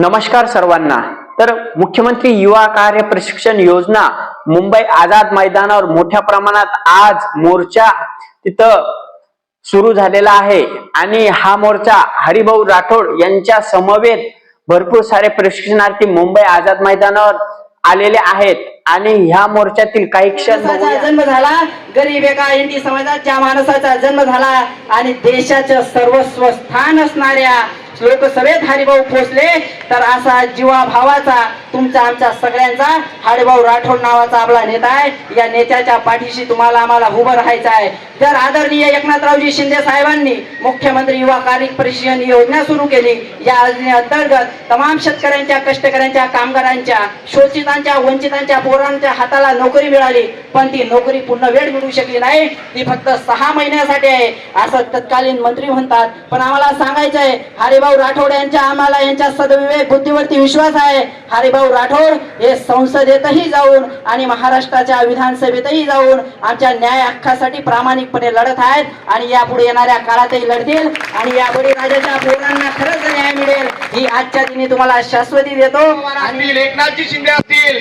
नमस्कार सर्वांना. तर मुख्यमंत्री युवा कार्य प्रशिक्षण योजना मुंबई आझाद मैदानावर मोठ्या प्रमाणात आज मोर्चा तिथं सुरू झालेला आहे. आणि हा मोर्चा हरिभाऊ राठोड यांच्या समवेत भरपूर सारे प्रशिक्षणार्थी मुंबई आझाद मैदानावर आलेले आहेत. आणि ह्या मोर्चातील काही क्षण. जन्म झाला. गरीब एका एनटी समाजात ज्या माणसाचा जन्म झाला आणि देशाचं सर्वस्व स्थान असणाऱ्या लोकसभेत हरिभाऊ पोचले तर असा जीवा भावाचा तुमचा आमच्या सगळ्यांचा हरिभाऊ राठोड नावाचा आपला नेता आहे. या नेत्याच्या पाठीशी तुम्हाला आम्हाला उभं राहायचं आहे. तर आदरणीय एकनाथरावजी शिंदे साहेबांनी मुख्यमंत्री युवा कार्य प्रशिक्षण योजना सुरू केली. या योजनेअंतर्गत तमाम शेतकऱ्यांच्या कष्टकऱ्यांच्या कामगारांच्या शोषितांच्या वंचितांच्या पोरांच्या हाताला नोकरी मिळाली. पण ती नोकरी पूर्ण वेळ मिळू शकली नाही. ती फक्त सहा महिन्यासाठी आहे असं तत्कालीन मंत्री म्हणतात. पण आम्हाला सांगायचं आहे हरिभाऊ राठोड यांच्या आम्हाला यांच्या सदविवेक बुद्धीवरती विश्वास आहे. हरिभाऊ राठोड हे संसदेतही जाऊन आणि महाराष्ट्राच्या विधानसभेतही जाऊन आमच्या न्याय हक्कासाठी प्रामाणिकपणे लढत आहेत आणि यापुढे येणाऱ्या काळातही लढतील आणि यापुढे राजाच्या पोरांना खरंच न्याय मिळेल ही आजच्या दिनी तुम्हाला शाश्वती देतो. पवार एकनाथजी शिंदे असतील.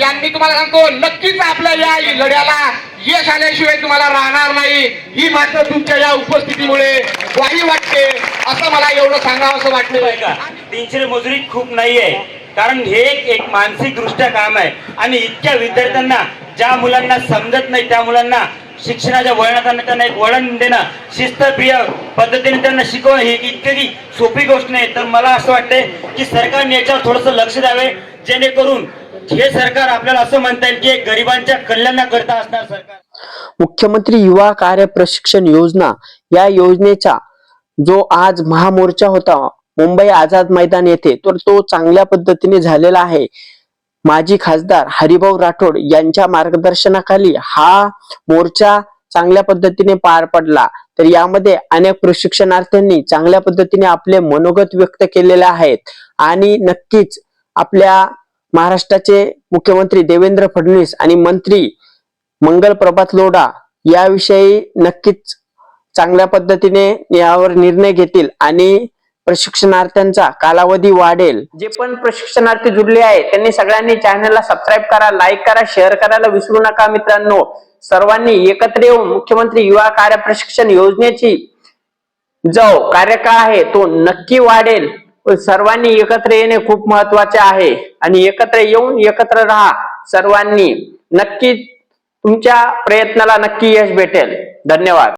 यांनी तुम्हाला सांगतो नक्कीच आपल्या या लढ्याला यश आल्याशिवाय तुम्हाला राहणार नाही. ही मात्र तुमच्या या उपस्थितीमुळे वाही वाटते. असं मला एवढं सांगावं असं वाटलं आहे का? तीनशे मजुरी खूप नाही आहे. कारण हे एक एक मानसिक दृष्ट्या काम आहे. आणि इतक्या विद्यार्थ्यांना ज्या मुलांना समजत नाही त्या मुलांना शिक्षणाच्या वळणात त्यांना एक वळण देणं शिस्तप्रिय पद्धतीने त्यांना शिकवणं ही इतकी सोपी गोष्ट नाही. तर मला असं वाटतंय की सरकारने याच्यावर थोडंसं लक्ष द्यावे जेणेकरून हे सरकार आपल्याला असं म्हणता येईल की एक गरिबांच्या कल्याणाकरता असणार सरकार. मुख्यमंत्री युवा कार्य प्रशिक्षण योजना या योजनेचा जो आज महामोर्चा होता मुंबई आझाद मैदान येथे तर तो चांगल्या पद्धतीने झालेला आहे. माजी खासदार हरिभाऊ राठोड यांच्या मार्गदर्शनाखाली हा मोर्चा चांगल्या पद्धतीने पार पडला. तर यामध्ये अनेक प्रशिक्षणार्थ्यांनी चांगल्या पद्धतीने आपले मनोगत व्यक्त केलेले आहेत. आणि नक्कीच आपल्या महाराष्ट्राचे मुख्यमंत्री देवेंद्र फडणवीस आणि मंत्री मंगल प्रभात लोढा याविषयी नक्कीच चांगल्या पद्धतीने यावर निर्णय घेतील आणि प्रशिक्षणार्थ्यांचा कालावधी वाढेल. जे पण प्रशिक्षणार्थी जुडले आहे त्यांनी सगळ्यांनी चॅनलला सबस्क्राईब करा लाईक करा शेअर करायला विसरू नका मित्रांनो. सर्वांनी एकत्र येऊन मुख्यमंत्री युवा कार्य प्रशिक्षण योजनेची जो कार्यकाळ आहे तो नक्की वाढेल. सर्वांनी एकत्र येणे खूप महत्त्वाचे आहे. आणि एकत्र येऊन एकत्र राहा. सर्वांनी नक्की तुमच्या प्रयत्नाला नक्की यश भेटेल. धन्यवाद.